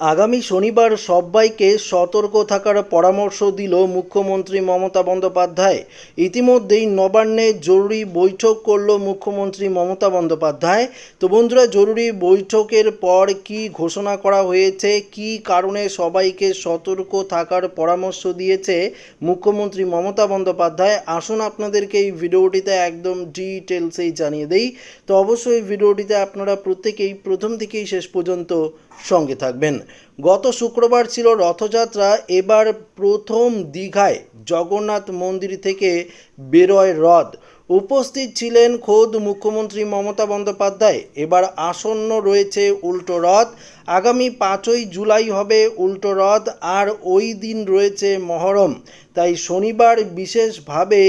আগামী শনিবার সব্বাইকে সতর্ক থাকার পরামর্শ দিল মুখ্যমন্ত্রী মমতা বন্দ্যোপাধ্যায়। ইতিমধ্যেই নবান্নে জরুরি বৈঠক করল মুখ্যমন্ত্রী মমতা বন্দ্যোপাধ্যায়। তো বন্ধুরা, জরুরি বৈঠকের পর কি ঘোষণা করা হয়েছে, কি কারণে সবাইকে সতর্ক থাকার পরামর্শ দিয়েছে মুখ্যমন্ত্রী মমতা বন্দ্যোপাধ্যায়, আসুন আপনাদেরকে এই ভিডিওটিতে একদম ডিটেলসেই জানিয়ে দেই। তো অবশ্যই ভিডিওটিতে আপনারা প্রত্যেকেই প্রথম থেকেই শেষ পর্যন্ত সঙ্গে থাকবেন। গত শুক্রবার ছিল রথযাত্রা। এবার প্রথম দীঘায় জগন্নাথ মন্দির থেকে বেরোয় রথ। উপস্থিত ছিলেন খোদ মুখ্যমন্ত্রী মমতা বন্দ্যোপাধ্যায়। এবার আসন্ন রয়েছে উল্টো রথ। আগামী পাঁচই জুলাই হবে উল্টো রথ, আর ওই দিন রয়েছে মহরম। তাই শনিবার বিশেষভাবে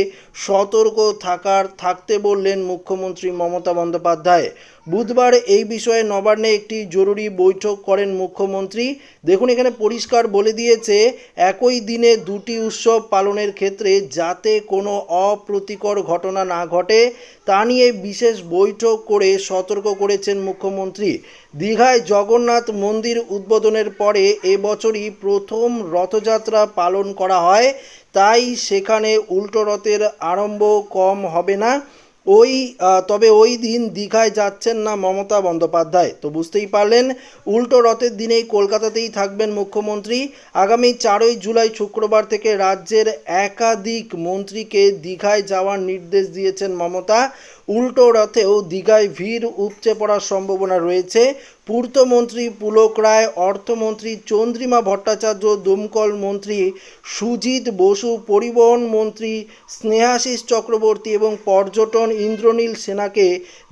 সতর্ক থাকার, থাকতে বললেন মুখ্যমন্ত্রী মমতা বন্দ্যোপাধ্যায়। বুধবার এই বিষয়ে নবান্নে একটি জরুরি বৈঠক করেন মুখ্যমন্ত্রী। দেখুন, এখানে পরিষ্কার বলে দিয়েছে, একই দিনে দুটি উৎসব পালনের ক্ষেত্রে যাতে কোনো অপ্রীতিকর ঘটনা না ঘটে, তা নিয়ে বিশেষ বৈঠক করে সতর্ক করেছেন মুখ্যমন্ত্রী। দীঘায় জগন্নাথ মন্দির উদ্বোধনের পরে এবছরই প্রথম রথযাত্রা পালন করা হয়, তাই সেখানে উল্টো রথের আরম্ভ কম হবে না। ওই তবে ওই দিন দীঘায় যাচ্ছেন না মমতা বন্দ্যোপাধ্যায়। তো বুঝতেই পারলেন, উল্টো রথের দিনেই কলকাতাতেই থাকবেন মুখ্যমন্ত্রী। আগামী চারই জুলাই শুক্রবার থেকে রাজ্যের একাধিক মন্ত্রীকে দীঘায় যাওয়ার নির্দেশ দিয়েছেন মমতা। উল্টো রথেও দীঘায় ভিড় উপচে পড়ার সম্ভাবনা রয়েছে। পূর্তমন্ত্রী পুলক রায়, অর্থমন্ত্রী চন্দ্রিমা ভট্টাচার্য, দমকল মন্ত্রী সুজিত বসু, পরিবহন মন্ত্রী স্নেহাশিস চক্রবর্তী এবং পর্যটন ইন্দ্রনীল সেনাকে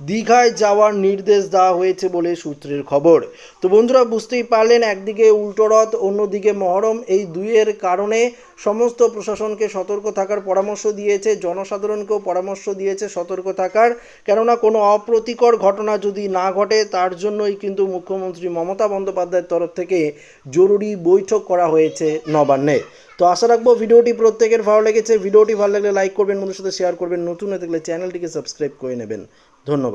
দীঘায় যাওয়ার নির্দেশ দেওয়া হয়েছে বলে সূত্রের খবর। তো বন্ধুরা, বুঝতেই পারলেন, একদিকে উল্টো রথ, অন্যদিকে মহরম। এই দুইয়ের কারণে সমস্ত প্রশাসনকে সতর্ক থাকার পরামর্শ দিয়েছে, জনসাধারণকেও পরামর্শ দিয়েছে সতর্ক থাকার। কেননা কোনো অপ্রতিকর ঘটনা যদি না ঘটে, তার জন্যই কিন্তু মুখ্যমন্ত্রী মমতা বন্দ্যোপাধ্যায়ের তরফ থেকে জরুরি বৈঠক করা হয়েছে নবান্নে। তো আশা রাখব ভিডিওটি প্রত্যেকের ভালো লেগেছে। ভিডিওটি ভালো লাগলে লাইক করবেন বন্ধুর সাথে শেয়ার করবেন। নতুন হয়ে থাকলে চ্যানেলটিকে সাবস্ক্রাইব করে নেবেন। ধন্যবাদ।